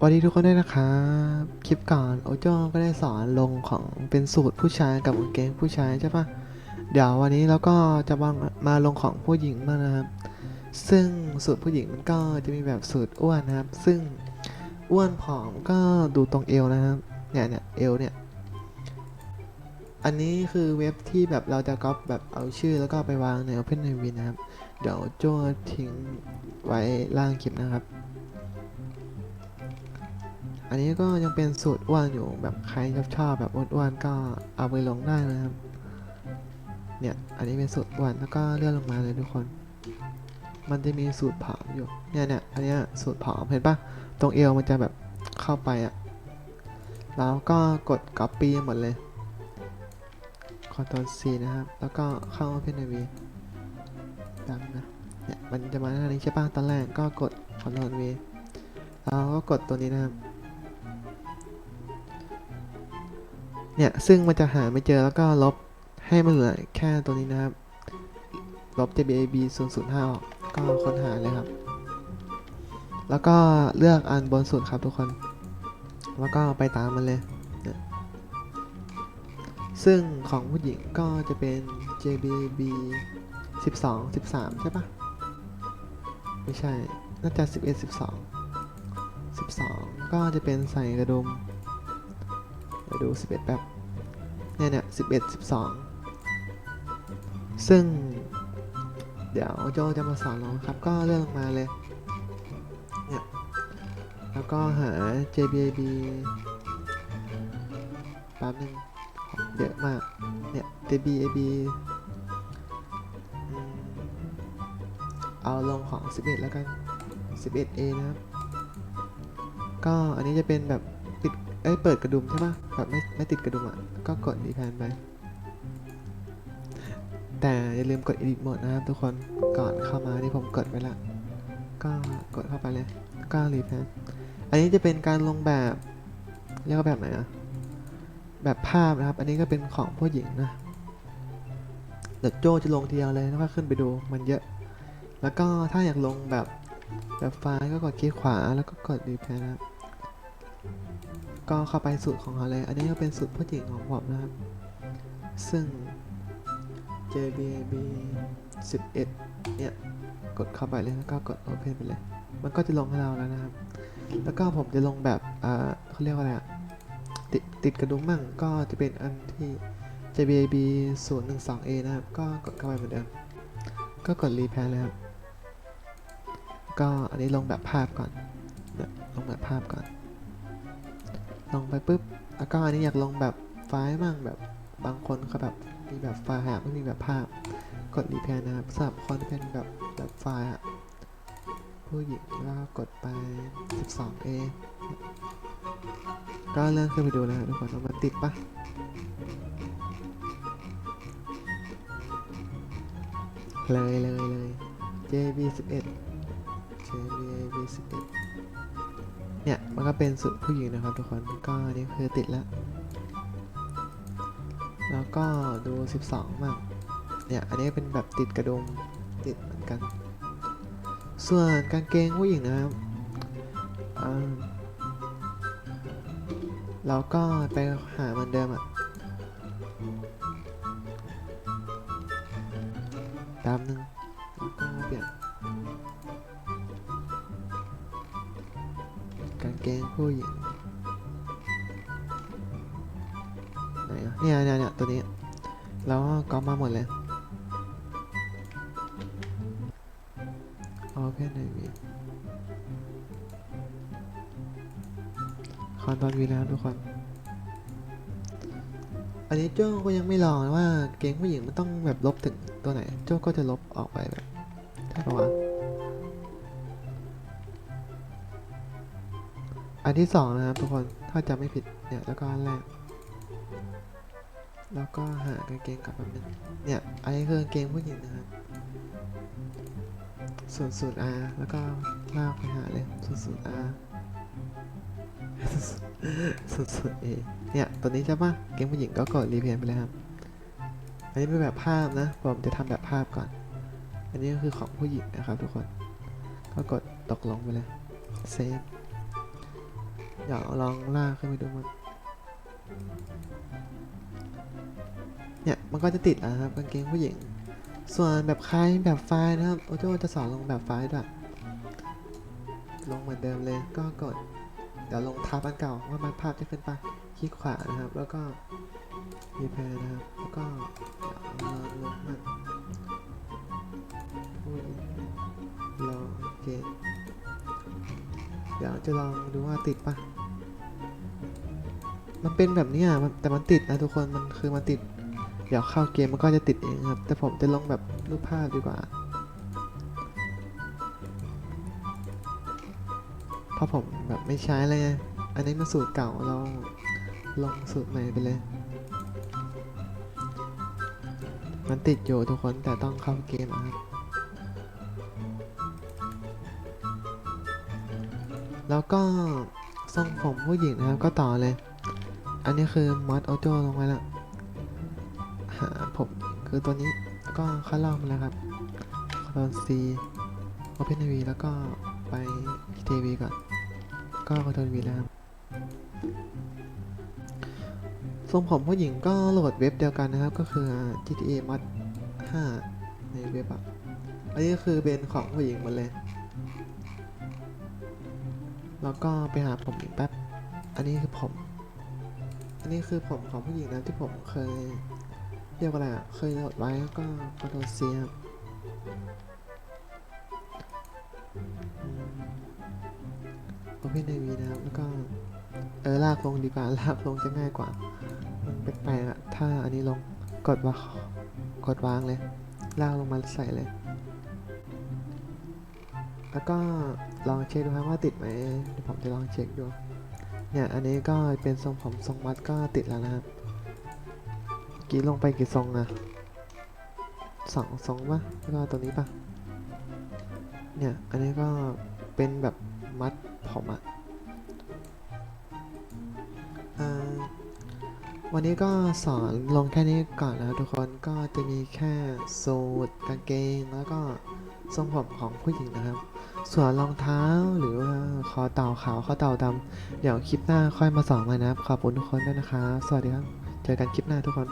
สวัสดีทุกคนด้วยนะครับ คลิปก่อนโอโจก็ได้สอนลงของเป็นสูตรผู้ชายกับกางเกงผู้ชายใช่ปะเดี๋ยววันนี้เราก็จะมามาลงของผู้หญิงมางนะครับ ซึ่งสูตรผู้หญิงมันก็จะมีแบบสูตรอ้วนนะครับ ซึ่งอ้วนผอมก็ดูตรงเอวนะครับ เนี่ยเนี่ยเอวเนี่ย อันนี้คือเว็บที่แบบเราจะก๊อปแบบเอาชื่อแล้วก็ไปวางใน Open n a v i นะครับ เดี๋ยวโจทิ้งไว้ล่างคลิปนะครับ อันนี้ก็ยังเป็นสูตรอ้วนอยู่แบบใครชอบชอบแบบอ้วนๆก็เอาไปลงได้นะครับ เนี่ยอันนี้เป็นสูตรอ้วนแล้วก็เลื่อนลงมาเลยทุกคน มันจะมีสูตรผอมอยู่เนี่ยเนี่ยอันนี้สูตรผอมเห็นปะตรงเอวมันจะแบบเข้าไปอะแล้วก็กด copy หมดเลย Ctrl C นะครับ แล้วก็เข้า Open IV ตามนะ เนี่ย มันจะมาหน้านี้ใช่ปะตอนแรกก็กด Ctrl V แล้วก็กดตัวนี้นะครับ เนี่ยซึ่งมันจะหาไม่เจอแล้วก็ลบให้มันเหลือแค่ตัวนี้นะครับ ลบ JBAB 005ออกก็ค้นหาเลยครับ แล้วก็เลือกอันบนสุดครับทุกคน แล้วก็ไปตามมันเลยเนี่ยซึ่งของผู้หญิงก็จะเป็น JBAB 12 13 ใช่ปะไม่ใช่ น่าจะ 11 12 12 ก็จะเป็นใส่กระดุม ไปดู 11แบบเนี่ยเนี่ย11 12ซึ่ง เดี๋ยวโจจะมาสอนเราครับ ก็เลื่องมาเลย เนี่ย แล้วก็หา JBAB แป๊บนึงเยอะมาก เนี่ย JBAB เอาลงของ 11 แล้วกัน 11A นะครับ ก็อันนี้จะเป็นแบบ เอ้ยเปิดกระดุมใช่ปะแบบไม่ไม่ติดกระดุมอะ ก็กดดีแพนไป แต่อย่าลืมกด edit mode นะครับทุกคน ก่อนเข้ามาที่ผมกดไว้ละ ก็กดเข้าไปเลย ก็รีแพนอันนี้จะเป็นการลงแบบ เรียกว่าแบบไหนอะแบบภาพนะครับ อันนี้ก็เป็นของผู้หญิงนะเดี๋ยวโจจะลงทีเดียวเลยแล้วก็ขึ้นไปดูมันเยอะ แล้วก็ถ้าอยากลงแบบแบบไฟล์ก็กดคลิกขวาแล้วก็กดรีแพนนะครับ ก็เข้าไปสูตรของเขาเลย อันนี้ก็เป็นสูตรผู้หญิงของผมนะครับ ซึ่ง JBAB 11 เนี่ย กดเข้าไปเลยแล้วก็กด Open ไปเลย มันก็จะลงให้เราแล้วนะครับ แล้วก็ผมจะลงแบบเขาเรียกว่าอะไรอะติดติดกระดุมมั่งก็จะเป็นอันที่ JBAB 012A นะครับ ก็กดเข้าไปเหมือนเดิม ก็กดรีแพนเลยครับ ก็อันนี้ลงแบบภาพก่อนลงแบบภาพก่อน ลงไปปุ๊บ แล้วก็อันนี้อยากลงแบบไฟล์มั่งแบบบางคนเขาแบบมีแบบไฟล์ไม่มีแบบภาพ กดรีเพย์นะครับสำหรับคนเป็นแบบแบบไฟล์ผู้หญิงก็กดไป 12A ก็เลื่อนขึ้นไปดูนะครัทุกคนว่ามัติดปะเลยเลยเลย JB11 เนี่ยมันก็เป็นสุดผู้หญิงนะครับทุกคนก็นี่คือติดแล้ว แล้วก็ดู 12มั่งเนี่ยอันนี้เป็นแบบติดกระดุมติดเหมือนกัน ส่วนกางเกงผู้หญิงนะครับอ่าเราก็ไปหามือนเดิมอะตามหนึ่ง ผู้หญิงไหนอะเนี่ยเนี่ยเนี่ยตัวนี้ แล้วก็มาหมดเลยโอเพนในวีคอนตอนวีนะครับทุกคน อันนี้โจ้ก็ยังไม่ลองนะว่าเกงผู้หญิงมันต้องแบบลบถึงตัวไหน โจ้ก็จะลบออกไปแบบใช่ปะวะ อันที่สองนะครับทุกคนถ้าจำไม่ผิดเนี่ยแล้วก็อันแรกแล้วก็หากางเกงกลับแบบนึงเนี่ยอันนี้คือกางเกงผู้หญิงนะครับส่วนสูตร R แล้วก็ลากไปหาเลยส่วนสูตร R ส่วนสูตร A เนี่ยตัวนี้ใช่ปะเกงผู้หญิงก็กดรีเพนไปเลยครับ อันนี้เป็นแบบภาพนะผมจะทำแบบภาพก่อน อันนี้ก็คือของผู้หญิงนะครับทุกคน ก็กดตกลงไปเลยเซฟ เดี๋ยวลองลากขึ้นไปดูมัน เนี่ยมันก็จะติดแล้วนะครับกางเกงผู้หญิง ส่วนแบบคล้ายแบบไฟล์นะครับโอโจจะสอนลงแบบไฟล์ด้วยลงเหมือนเดิมเลยก็กดเดี๋ยวลงทับอันเก่าว่ามันภาพจะขึ้นไปคลิกขวานะครับ แล้วก็รีเพย์นะครับ แล้วก็เดี๋ยวลงมันผู้หญิงลองเกเดี๋ยวจะลองดูว่าติดปะ มันเป็นแบบนี้ยมันแต่มันติดนะทุกคนมันคือมันติด เดี๋ยวเข้าเกมมันก็จะติดเองครับ แต่ผมจะลงแบบรูปภาพดีกว่า เพราะผมแบบไม่ใช้เลยไงอันนี้มันสูตรเก่าเราลงสูตรใหม่ไปเลย มันติดอยู่ทุกคนแต่ต้องเข้าเกมอะครับแล้วก็ทรงผมผู้หญิงนะครับก็ต่อเลย อันนี้คือมอดออโจลงไว้แล้วหาผมคือตัวนี้ก็เข้าลอกมาแล้วครับคอน C Open TV แล้วก็ไป TV ก่อน ก็คอนโทรล V แล้วครับทรงผมผู้หญิงก็โหลดเว็บเดียวกันนะครับ ก็คือ GTA Mod 5 ในเว็บอะ อันนี้ก็คือเป็นของผู้หญิงหมดเลย แล้วก็ไปหาผมอีกแป๊บ อันนี้คือผม นนี้คือผมของผู้หญิงนะที่ผมเคยเรียกว่าอะไรอะเคยโหลดไว้แล้วก็คอนโทรลเซียโอเพนไอวีนะครับแล้วก็เออลากลงดีกว่าลากลงจะง่ายกว่า มันแปลกๆอะถ้าอันนี้ลงกดว่ากดวางเลย ลากลงมาใส่เลย แล้วก็ลองเช็คดูครับว่าติดไหมเดี๋ยวผมจะลองเช็คดู เนี่ยอันนี้ก็เป็นทรงผมทรงมัดก็ติดแล้วนะครับกี่ลงไปกี่ทรงอะสองทรงปะแล้วก็ตัวนี้ปะเนี่ยอันนี้ก็เป็นแบบมัดผมอะวันนี้ก็สอนลงแค่นี้ก่อนนะทุกคนก็จะมีแค่สูทกางเกงแล้วก็ ทรงผมของผู้หญิงนะครับ ส่วนรองเท้าหรือว่าคอเต่าขาวคอเต่าดำเดี๋ยวคลิปหน้าค่อยมาสอนใหม่นะครับ ขอบคุณทุกคนด้วยนะครับ สวัสดีครับ เจอกันคลิปหน้าทุกคน